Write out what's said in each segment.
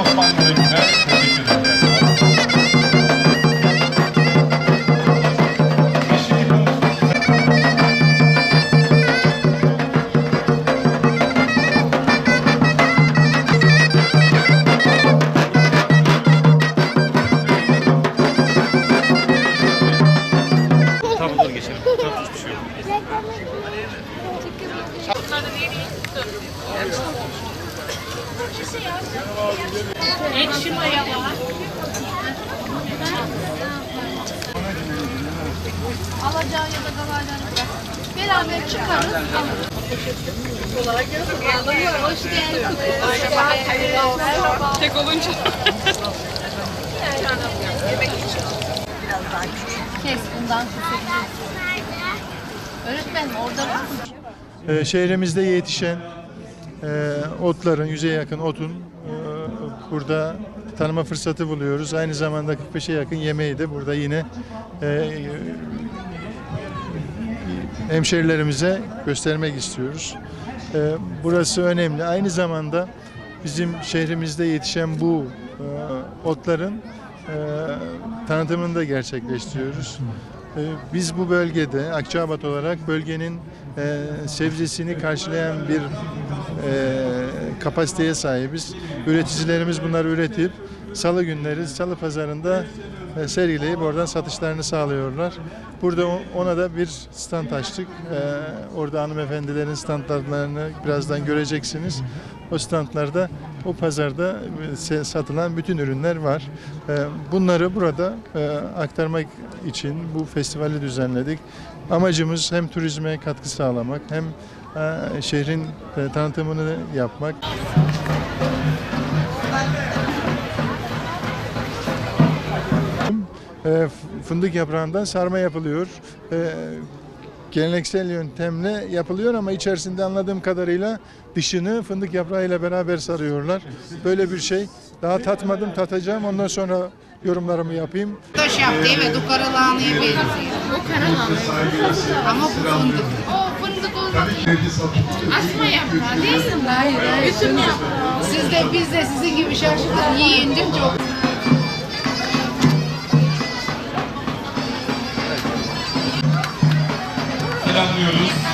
Osman Bey'e teşekkür ederim. Dur geçelim. Tabii hiçbir şey yok. Ekşi maya var. Ya da kalacağını beraber çıkarız. Kolay gelsin. Hoş geldin. Tek olunca. Kes bundan kesebilirsin. Orada mısın? Ee, şehrimizde yetişen e, otların, yüze yakın otun e, burada tanıma fırsatı buluyoruz. Aynı zamanda 45'e yakın yemeği de burada yine e, hemşerilerimize göstermek istiyoruz. E, burası önemli. Aynı zamanda bizim şehrimizde yetişen bu e, otların e, tanıtımını da gerçekleştiriyoruz. E, Biz bu bölgede Akçabat olarak bölgenin e, sebzesini karşılayan bir kapasiteye sahibiz. Üreticilerimiz bunları üretip salı günleri salı pazarında e, sergileyip oradan satışlarını sağlıyorlar. Burada ona da bir stand açtık. E, orada hanımefendilerin standlarını birazdan göreceksiniz. O standlarda o pazarda e, satılan bütün ürünler var. E, Bunları burada e, aktarmak için bu festivali düzenledik. Amacımız hem turizme katkı sağlamak hem e, şehrin e, tanıtımını yapmak. E, f- fındık yaprağından sarma yapılıyor. E, geleneksel yöntemle yapılıyor ama içerisinde anladığım kadarıyla dışını fındık yaprağıyla beraber sarıyorlar. Böyle bir şey. Daha tatmadım, tatacağım. Ondan sonra yorumlarımı yapayım. Taş yaptı evet o karalağınıya benziyor. O karalahana. Ama bu fındık. Asma yaprağı değil mi? Hayır, hayır. Bütün yaprağı. Siz de biz de sizin gibi şaşırdık. Yiyince çok. selamlıyoruz.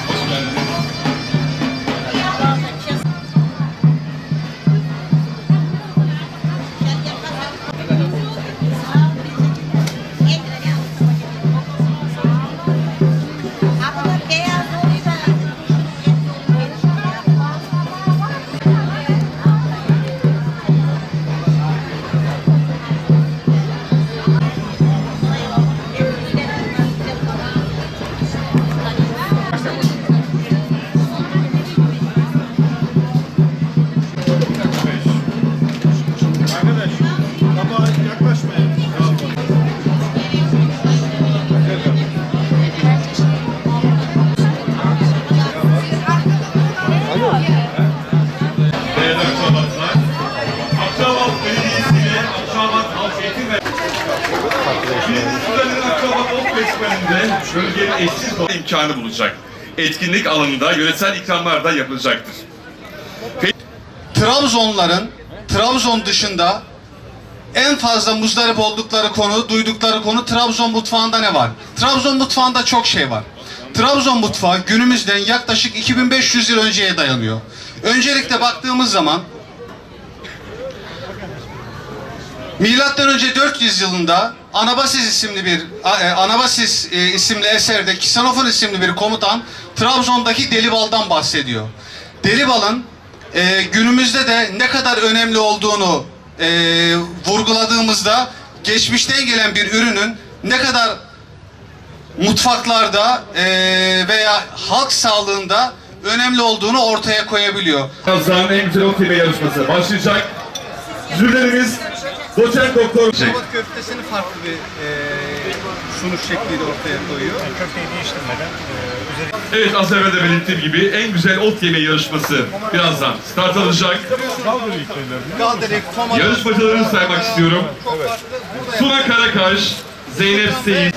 Festivali'nde bölgenin eşsiz doğa imkanı bulacak. Etkinlik alanında yöresel ikramlar da yapılacaktır. Trabzonların Trabzon dışında en fazla muzdarip oldukları konu, duydukları konu Trabzon mutfağında ne var? Trabzon mutfağında çok şey var. Trabzon mutfağı günümüzden yaklaşık 2500 yıl önceye dayanıyor. Öncelikle baktığımız zaman Milattan önce 400 yılında Anabasis isimli bir e, Anabasis e, isimli eserde Kisanofon isimli bir komutan Trabzon'daki Delibal'dan bahsediyor. Delibal'ın e, günümüzde de ne kadar önemli olduğunu e, vurguladığımızda geçmişten gelen bir ürünün ne kadar mutfaklarda e, veya halk sağlığında önemli olduğunu ortaya koyabiliyor. Birazdan en yemeği yarışması başlayacak. Jürilerimiz doçent doktor. Şabat köftesini farklı bir e, sunuş şekliyle ortaya koyuyor. Köfteyi değiştirmeden e, Evet az evvel de belirttiğim gibi en güzel ot yemeği yarışması birazdan start alacak. Galderek, Yarışmacılarını saymak istiyorum. Burada Suna Karakaş, Zeynep Seyit,